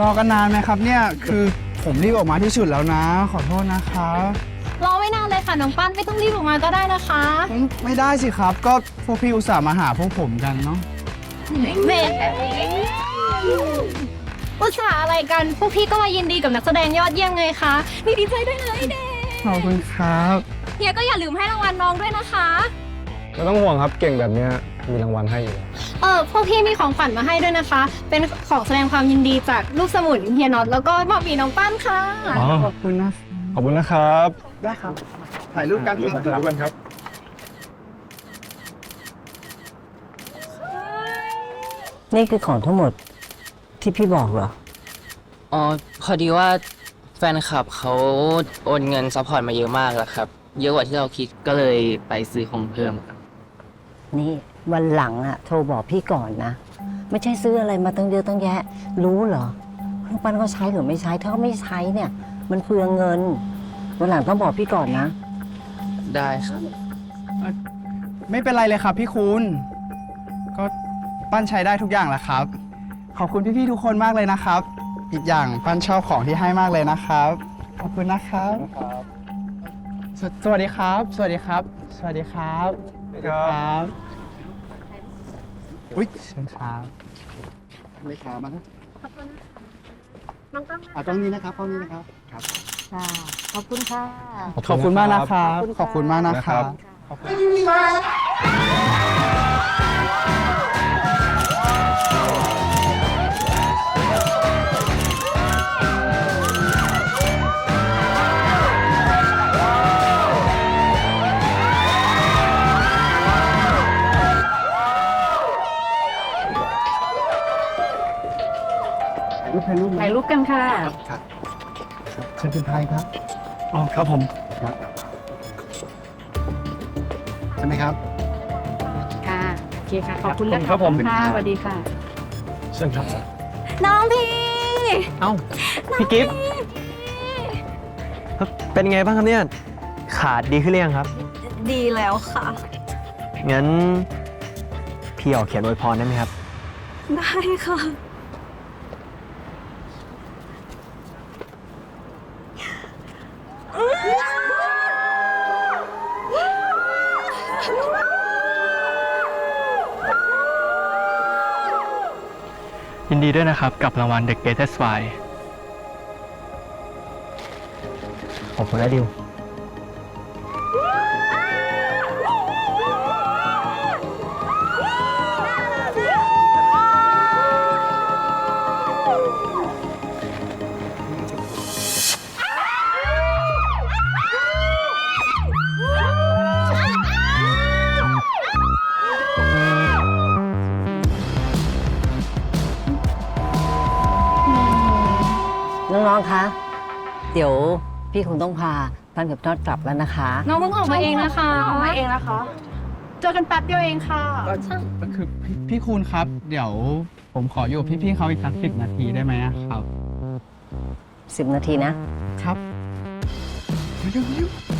รอกันนานไหมครับเนี่ยคือผมรีบออกมาที่สุดแล้วนะ ขอโทษนะครับรอไม่นานเลยค่ะน้องปั้นไม่ต้องรีบออกมาก็ได้นะคะอืมไม่ได้สิครับ ก็พวกพี่อุตส่าห์มาหาพวกผมกันเนาะเมนอุตส่าห์อะไรกันพวกพี่ก็มายินดีกับนักแสดงยอดเยี่ยมไงคะนี่ดีใจด้วยนะไอเด็กขอบคุณครับเฮียก็อย่าลืมให้รางวัลน้องด้วยนะคะ ไม่ต้องห่วงครับเก่งแบบเนี้ยมีรางวัลให้อยู่แล้ว เออพวกพี่มีของขวัญมาให้ด้วยนะคะ เป็นของแสดงความยินดีจากลูกสมุนเฮียน็อตแล้วก็มอบมีน้องปั้นค่ะ อ๋อขอบคุณนะขอบคุณนะครับ ได้ครับ ถ่ายรูปกันถ่ายรูปกันครับนี่คือของทั้งหมดที่พี่บอกเหรอ อ๋อ พอดีว่าแฟนคลับเขาโอนเงินซัพพอร์ตมาเยอะมากแล้วครับ เยอะกว่าที่เราคิดก็เลยไปซื้อของเพิ่มครับ นี่วันหลังอะโทรบอกพี่ก่อนนะ ไม่ใช่ซื้ออะไรมาตั้งเยอะตั้งแยะ รู้เหรอลูกปั้นเขาใช้หรือไม่ใช้ ถ้าเขาไม่ใช้เนี่ย มันเปลืองเงิน วันหลังต้องบอกพี่ก่อนนะ ได้ครับไม่เป็นไรเลยครับพี่คุณ ก็ปั้นใช้ได้ทุกอย่างแหละครับ ขอบคุณพี่ๆทุกคนมากเลยนะครับ อีกอย่างปั้นชอบของที่ให้มากเลยนะครับ ขอบคุณนะครับ สวสวัสดีครับ สวัสดีครับ สวัสดีครับสวัสดี ครับอุ้ยเชิญครับเลขามาครับอ่าตรงนี้นะครับตรงนี้นะครับ ครับ ค่ะ ขอบคุณค่ะ ขอบคุณมากนะครับ ขอบคุณมากนะครันะครับบขอบคุณ ถ่ายรูปถ่ายรูปถ่ายรูปกันค่ะ ครับเชิญคุณไทยครับอ๋อครับผมใช่ไหมครับ ค่ะโอเคค่ะขอบคุณนะครับผม ค่ะสวัสดีค่ะ เชิญครับ น้องพี่ เอ้าพี่กิฟต์เป็นไงบ้างครับเนี่ย ขาดดีขึ้นหรือยังครับ ดีแล้วค่ะ งั้น พี่ออกเขียนอวยพรได้ไหมครับ ได้ค่ะ ยินดีด้วยนะครับ กับรางวัล The Greatest Spy ขอบคุณนะดิว องๆคะ เดี๋ยวพี่คงต้องพาพันกับนอดกลับแล้วนะคะ น้องเพิ่งออกมาเองนะคะออกมาเองนะคะ เจอกันแป๊บเดียวเองค่ะก็คือพี่พี่คุณครับ เดี๋ยวผมขออยู่กับพี่ๆเขาอีกสักสิบนาทีได้ไหมอะครับ10นาทีนะ ครับเร็วๆ